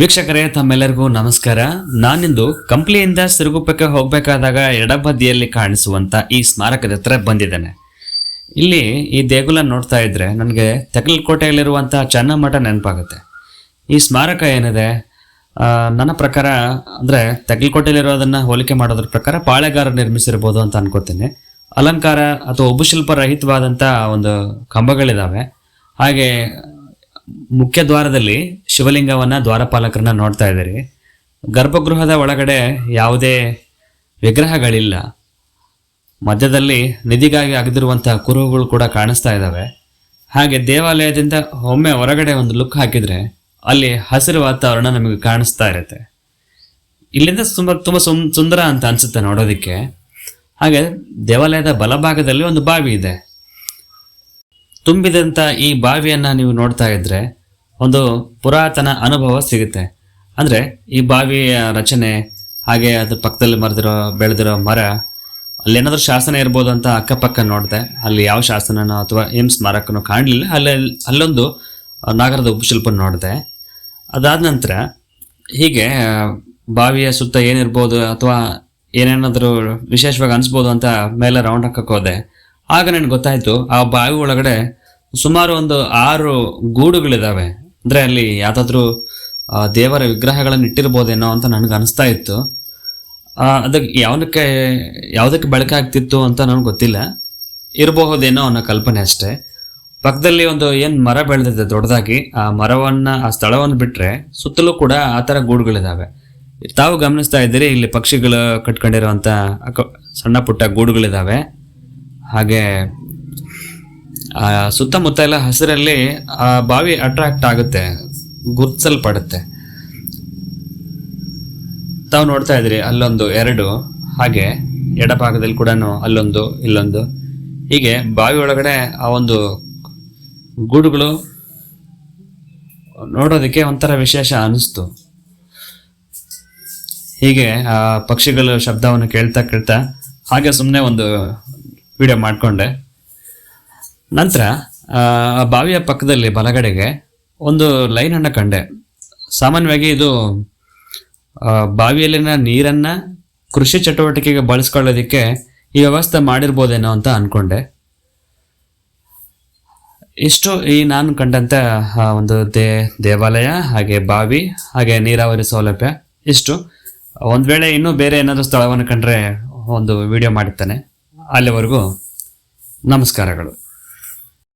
ವೀಕ್ಷಕರೇ, ತಮ್ಮೆಲ್ಲರಿಗೂ ನಮಸ್ಕಾರ. ನಾನಿಂದು ಕಂಪ್ಲಿಯಿಂದ ಸಿರುಗುಪ್ಪಕ್ಕೆ ಹೋಗಬೇಕಾದಾಗ ಎಡಬದಿಯಲ್ಲಿ ಕಾಣಿಸುವಂತ ಈ ಸ್ಮಾರಕದ ಹತ್ರ ಬಂದಿದ್ದೇನೆ. ಇಲ್ಲಿ ಈ ದೇಗುಲ ನೋಡ್ತಾ ಇದ್ದರೆ ನನಗೆ ತೆಗಲಕೋಟೆಯಲ್ಲಿರುವಂಥ ಚನ್ನಮಠ ನೆನಪಾಗುತ್ತೆ. ಈ ಸ್ಮಾರಕ ಏನಿದೆ? ನನ್ನ ಪ್ರಕಾರ ಅಂದರೆ ತೆಗಲ್ಕೋಟೆಯಲ್ಲಿರೋದನ್ನು ಹೋಲಿಕೆ ಮಾಡೋದ್ರ ಪ್ರಕಾರ ಪಾಳೆಗಾರ ನಿರ್ಮಿಸಿರ್ಬೋದು ಅಂತ ಅನ್ಕೋತೀನಿ. ಅಲಂಕಾರ ಅಥವಾ ಉಪಶಿಲ್ಪ ರಹಿತವಾದಂಥ ಒಂದು ಕಂಬಗಳಿದಾವೆ. ಹಾಗೆ ಮುಖ್ಯ ದ್ವಾರದಲ್ಲಿ ಶಿವಲಿಂಗವನ್ನ ದ್ವಾರಪಾಲಕರನ್ನ ನೋಡ್ತಾ ಇದ್ದೀರಿ. ಗರ್ಭಗೃಹದ ಒಳಗಡೆ ಯಾವುದೇ ವಿಗ್ರಹಗಳಿಲ್ಲ. ಮಧ್ಯದಲ್ಲಿ ನಿಧಿಗಾಗಿ ಅಗದಿರುವಂತಹ ಕುರುಹುಗಳು ಕೂಡ ಕಾಣಿಸ್ತಾ ಇದ್ದಾವೆ. ಹಾಗೆ ದೇವಾಲಯದಿಂದ ಒಮ್ಮೆ ಹೊರಗಡೆ ಒಂದು ಲುಕ್ ಹಾಕಿದ್ರೆ ಅಲ್ಲಿ ಹಸಿರು ವಾತಾವರಣ ನಮಗೆ ಕಾಣಿಸ್ತಾ ಇರುತ್ತೆ. ಇಲ್ಲಿಂದ ತುಂಬ ತುಂಬ ಸುಮ್ ಸುಂದರ ಅಂತ ಅನಿಸುತ್ತೆ ನೋಡೋದಕ್ಕೆ. ಹಾಗೆ ದೇವಾಲಯದ ಬಲಭಾಗದಲ್ಲಿ ಒಂದು ಬಾವಿ ಇದೆ. ತುಂಬಿದಂಥ ಈ ಬಾವಿಯನ್ನು ನೀವು ನೋಡ್ತಾ ಇದ್ರೆ ಒಂದು ಪುರಾತನ ಅನುಭವ ಸಿಗುತ್ತೆ. ಅಂದರೆ ಈ ಬಾವಿಯ ರಚನೆ, ಹಾಗೆ ಅದ್ರ ಪಕ್ಕದಲ್ಲಿ ಮರೆದಿರೋ, ಬೆಳೆದಿರೋ ಮರ, ಅಲ್ಲಿ ಏನಾದರೂ ಶಾಸನ ಇರ್ಬೋದು ಅಂತ ಅಕ್ಕಪಕ್ಕ ನೋಡಿದೆ. ಅಲ್ಲಿ ಯಾವ ಶಾಸನನೋ ಅಥವಾ ಏನು ಸ್ಮಾರಕನೋ ಕಾಣಲಿಲ್ಲ. ಅಲ್ಲಿ ಅಲ್ಲೊಂದು ನಾಗರದ ಉಪಶಿಲ್ಪ ನೋಡಿದೆ. ಅದಾದ ನಂತರ ಹೀಗೆ, ಬಾವಿಯ ಸುತ್ತ ಏನಿರ್ಬೋದು ಅಥವಾ ಏನೇನಾದರೂ ವಿಶೇಷವಾಗಿ ಅನಿಸ್ಬೋದು ಅಂತ ಮೇಲೆ ರೌಂಡ್ ಹಾಕಕ್ಕೆ ಹೋದೆ. ಆಗ ನನಗೆ ಗೊತ್ತಾಯಿತು, ಆ ಬಾವಿ ಒಳಗಡೆ ಸುಮಾರು ಒಂದು ಆರು ಗೂಡುಗಳಿದಾವೆ. ಅಂದ್ರೆ ಅಲ್ಲಿ ಯಾವುದಾದ್ರೂ ದೇವರ ವಿಗ್ರಹಗಳನ್ನು ಇಟ್ಟಿರ್ಬೋದೇನೋ ಅಂತ ನನಗೆ ಅನಿಸ್ತಾ ಇತ್ತು. ಅದಕ್ಕೆ ಯಾವುದಕ್ಕೆ ಯಾವುದಕ್ಕೆ ಬಳಕೆ ಆಗ್ತಿತ್ತು ಅಂತ ನನಗೆ ಗೊತ್ತಿಲ್ಲ. ಇರಬಹುದೇನೋ ಅನ್ನೋ ಕಲ್ಪನೆ ಅಷ್ಟೇ. ಪಕ್ಕದಲ್ಲಿ ಒಂದು ಏನು ಮರ ಬೆಳೆದಿದೆ ದೊಡ್ಡದಾಗಿ, ಆ ಮರವನ್ನು, ಆ ಸ್ಥಳವನ್ನು ಬಿಟ್ಟರೆ ಸುತ್ತಲೂ ಕೂಡ ಆ ಥರ ಗೂಡುಗಳಿದ್ದಾವೆ ತಾವು ಗಮನಿಸ್ತಾ ಇದ್ದೀರಿ, ಇಲ್ಲಿ ಪಕ್ಷಿಗಳು ಕಟ್ಕೊಂಡಿರುವಂಥ ಸಣ್ಣ ಪುಟ್ಟ ಗೂಡುಗಳಿದ್ದಾವೆ ಹಾಗೆ ಸುತ್ತಮುತ್ತ ಎಲ್ಲ ಹಸಿರಲ್ಲಿ ಆ ಬಾವಿ ಅಟ್ರಾಕ್ಟ್ ಆಗುತ್ತೆ, ಗುರ್ತಿಸಲ್ಪಡುತ್ತೆ. ತಾವು ನೋಡ್ತಾ ಇದ್ರಿ ಅಲ್ಲೊಂದು, ಎರಡು, ಹಾಗೆ ಎಡಭಾಗದಲ್ಲಿ ಕೂಡ ಅಲ್ಲೊಂದು, ಇಲ್ಲೊಂದು. ಹೀಗೆ ಬಾವಿ ಒಳಗಡೆ ಆ ಒಂದು ಗೂಡುಗಳು ನೋಡೋದಕ್ಕೆ ಒಂಥರ ವಿಶೇಷ ಅನಿಸ್ತು. ಹೀಗೆ ಆ ಪಕ್ಷಿಗಳು ಶಬ್ದವನ್ನು ಕೇಳ್ತಾ ಕೇಳ್ತಾ, ಹಾಗೆ ಸುಮ್ಮನೆ ಒಂದು ವಿಡಿಯೋ ಮಾಡಿಕೊಂಡೆ. ನಂತರ ಬಾವಿಯ ಪಕ್ಕದಲ್ಲಿ ಬಲಗಡೆಗೆ ಒಂದು ಲೈನನ್ನು ಕಂಡೆ. ಸಾಮಾನ್ಯವಾಗಿ ಇದು ಬಾವಿಯಲ್ಲಿನ ನೀರನ್ನು ಕೃಷಿ ಚಟುವಟಿಕೆಗೆ ಬಳಸ್ಕೊಳ್ಳೋದಕ್ಕೆ ಈ ವ್ಯವಸ್ಥೆ ಮಾಡಿರ್ಬೋದೇನೋ ಅಂತ ಅಂದ್ಕೊಂಡೆ ಇಷ್ಟು ಈ ನಾನು ಕಂಡಂಥ ಒಂದು ದೇ, ದೇವಾಲಯ, ಹಾಗೆ ಬಾವಿ, ಹಾಗೆ ನೀರಾವರಿ ಸೌಲಭ್ಯ, ಇಷ್ಟು. ಒಂದು ವೇಳೆ ಇನ್ನೂ ಬೇರೆ ಏನಾದರೂ ಸ್ಥಳವನ್ನು ಕಂಡ್ರೆ ಒಂದು ವಿಡಿಯೋ ಮಾಡುತ್ತೇನೆ. ಅಲ್ಲಿವರೆಗೂ ನಮಸ್ಕಾರಗಳು.